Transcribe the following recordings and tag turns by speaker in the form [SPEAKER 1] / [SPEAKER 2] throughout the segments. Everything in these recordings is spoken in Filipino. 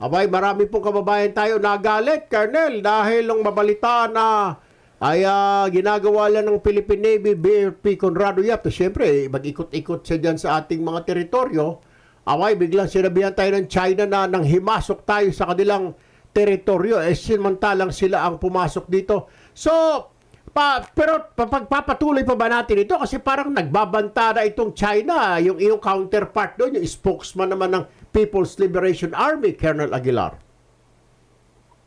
[SPEAKER 1] Abay, marami pong kababayan tayo nagalit, Colonel, dahil nung mabalita na ay ah, ginagawa lang ng Philippine Navy, BRP Conrado Yap. Siyempre, mag-ikot-ikot siya dyan sa ating mga teritoryo. Away, biglang sinabihan tayo ng China na nang himasok tayo sa kanilang teritoryo. Eh, simantalang sila ang pumasok dito. So, pa, pero pa- pagpapatuloy pa ba natin ito? Kasi parang nagbabanta na itong China, yung iyong counterpart doon, yung spokesman naman ng People's Liberation Army, Colonel Aguilar.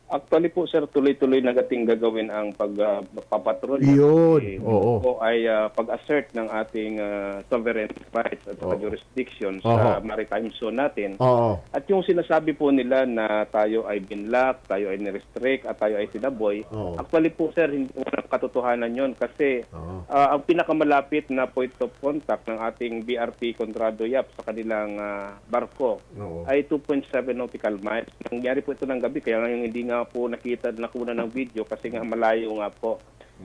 [SPEAKER 2] Actually po sir, tuloy-tuloy na gating gagawin ang pagpapatrol.
[SPEAKER 1] Yun, oo.
[SPEAKER 2] Po ay ah, pag-assert ng ating ah, sovereign rights at
[SPEAKER 1] Oo.
[SPEAKER 2] jurisdiction sa
[SPEAKER 1] Oho.
[SPEAKER 2] maritime zone natin.
[SPEAKER 1] Oo.
[SPEAKER 2] At yung sinasabi po nila na tayo ay binlock, tayo ay nirestrict, at tayo ay sinaboy,
[SPEAKER 1] Oo.
[SPEAKER 2] actually po sir, hindi walang katotohanan yon kasi
[SPEAKER 1] Oo.
[SPEAKER 2] ah, ang pinakamalapit na point of contact ng ating BRP Contrado Yap sa kanilang ah, barko
[SPEAKER 1] Oo.
[SPEAKER 2] ay 2.7 nautical miles. Nangyari po ito ng gabi, kaya ngayon hindi nga po nakita, nakuna ng video kasi nga malayo nga po.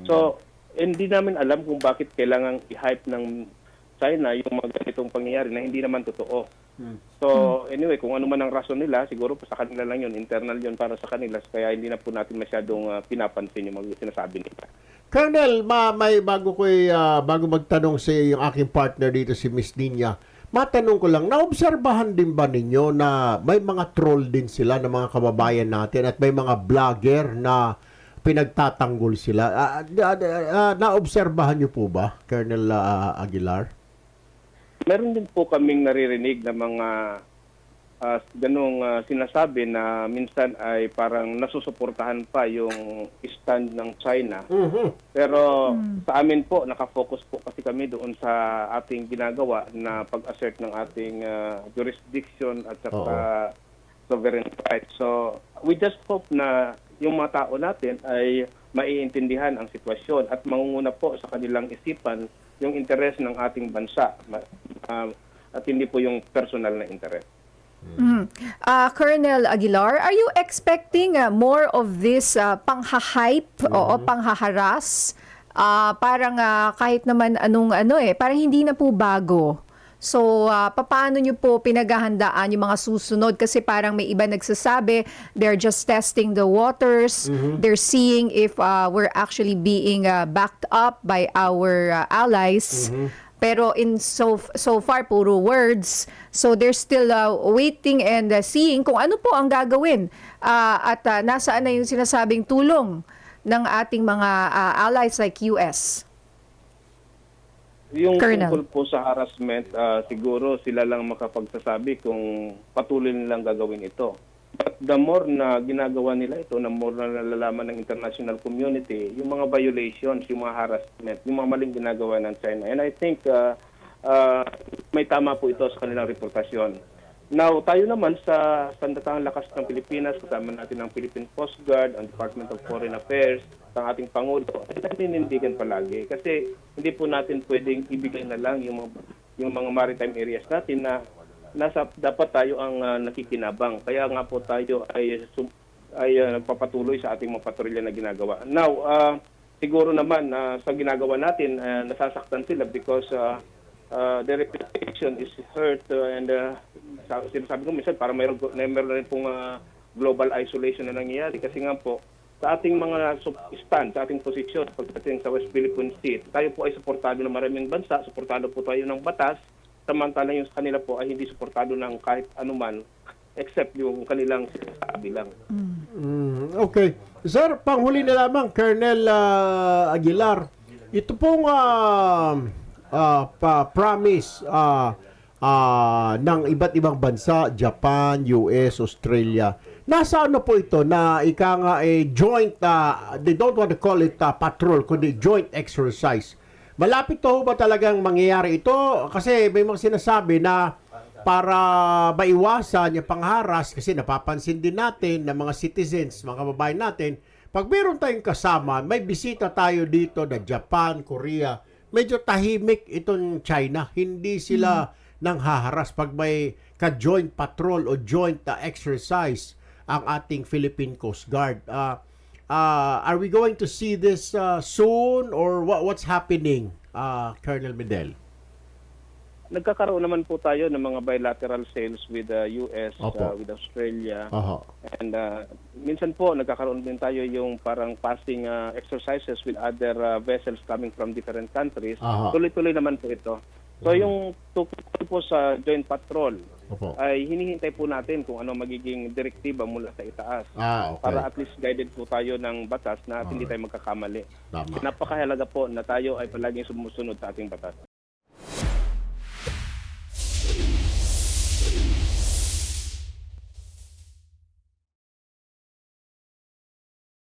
[SPEAKER 2] So, hindi namin alam kung bakit kailangan i-hype ng China yung mga ganitong pangyayari na hindi naman totoo. So, anyway, kung ano man ang rason nila, siguro po sa kanila lang yun, internal yun para sa kanila, kaya hindi na po natin masyadong ah, pinapansin yung mga sinasabi nila.
[SPEAKER 1] Colonel, ma may bago ko bago magtanong sa yung aking partner dito si Miss Ninya. Matanong ko lang, naobserbahan din ba ninyo na may mga troll din sila ng mga kababayan natin at may mga vlogger na pinagtatanggol sila? Ah, ah, ah, naobserbahan niyo po ba, Colonel ah, Aguilar?
[SPEAKER 2] Meron din po kaming naririnig na mga ah, ganong ah, sinasabi na minsan ay parang nasusuportahan pa yung stand ng China.
[SPEAKER 1] Mhm.
[SPEAKER 2] Pero sa amin po, nakafocus po kasi kami doon sa ating ginagawa na pag-assert ng ating ah, jurisdiction at saka sovereign rights. So, we just hope na yung mga tao natin ay maiintindihan ang sitwasyon at mangunguna po sa kanilang isipan yung interes ng ating bansa ah, at hindi po yung personal na interes.
[SPEAKER 3] Mhm. Ah, Colonel Aguilar, are you expecting ah, more of this ah, pangha-hype o panghaharas? Ah, parang ah, kahit naman anong ano eh, parang hindi na po bago. So, ah, papaano nyo po pinaghahandaan yung mga susunod? Kasi parang may iba nagsasabi, they're just testing the waters. They're seeing if ah, we're actually being ah, backed up by our ah, allies. Pero in so so far puro words. So they're still uh, waiting and uh, seeing kung ano po ang gagawin. Ah, at uh, nasaan na yung sinasabing tulong ng ating mga ah, allies like US.
[SPEAKER 2] Yung
[SPEAKER 3] Colonel.
[SPEAKER 2] tungkol po sa harassment, ah, siguro sila lang makapagsasabi kung patuloy nilang gagawin ito. The more na ginagawa nila ito, the more na nalalaman ng international community, yung mga violations, yung mga harassment, yung mga maling ginagawa ng China. And I think ah, ah, may tama po ito sa kanilang reportasyon. Now, tayo naman sa sandatang lakas ng Pilipinas, kasama natin ang Philippine Coast Guard, ang Department of Foreign Affairs, ang ating Pangulo, ay naninindigan palagi. Kasi hindi po natin pwedeng ibigay na lang yung yung mga maritime areas natin na nasa, dapat tayo ang ah, nakikinabang. Kaya nga po tayo ay, ay ah, nagpapatuloy sa ating mga patrolya na ginagawa. Now, ah, siguro naman na sa ginagawa natin, ah, nasasaktan sila because ah, uh, their reputation is hurt uh, and uh, sa- sinasabi ko minsan para mayroon, mayroon rin pong uh, global isolation na nangyayari kasi nga po sa ating mga stand, sa ating posisyon pagdating sa West Philippine Sea, tayo po ay suportado ng maraming bansa, suportado po tayo ng batas, samantala yung kanila po ay hindi suportado ng kahit anuman except yung kanilang sinasabi lang.
[SPEAKER 1] Mm, okay. Sir, panghuli na lamang, Colonel ah, Aguilar. Ito pong ah, ah, pa promise ah, ah, ng iba't ibang bansa, Japan, US, Australia. Nasa ano po ito na ika nga eh, joint, ah, they don't want to call it ah, patrol, kundi joint exercise. Malapit to ba talagang mangyayari ito? Kasi may mga sinasabi na para maiwasan yung pangharas kasi napapansin din natin ng mga citizens, mga kababayan natin, pag meron tayong kasama, may bisita tayo dito na Japan, Korea, medyo tahimik itong China. Hindi sila nang haharas pag may ka-joint patrol o joint uh, exercise ang ating Philippine Coast Guard. Uh, uh, are we going to see this uh, soon or what, what's happening, uh, Colonel Medel?
[SPEAKER 2] nagkakaroon naman po tayo ng mga bilateral sales with the US,
[SPEAKER 1] Opo.
[SPEAKER 2] uh, with Australia.
[SPEAKER 1] Aha.
[SPEAKER 2] And uh, minsan po nagkakaroon din tayo yung parang passing uh, exercises with other uh, vessels coming from different countries.
[SPEAKER 1] Aha.
[SPEAKER 2] Tuloy-tuloy naman po ito. So yung tukol po sa joint patrol
[SPEAKER 1] Opo.
[SPEAKER 2] ay hinihintay po natin kung ano magiging direktiba mula sa itaas.
[SPEAKER 1] Ah, okay.
[SPEAKER 2] Para at least guided po tayo ng batas na at hindi tayo magkakamali.
[SPEAKER 1] Tama.
[SPEAKER 2] Napakahalaga po na tayo ay palaging sumusunod sa ating batas.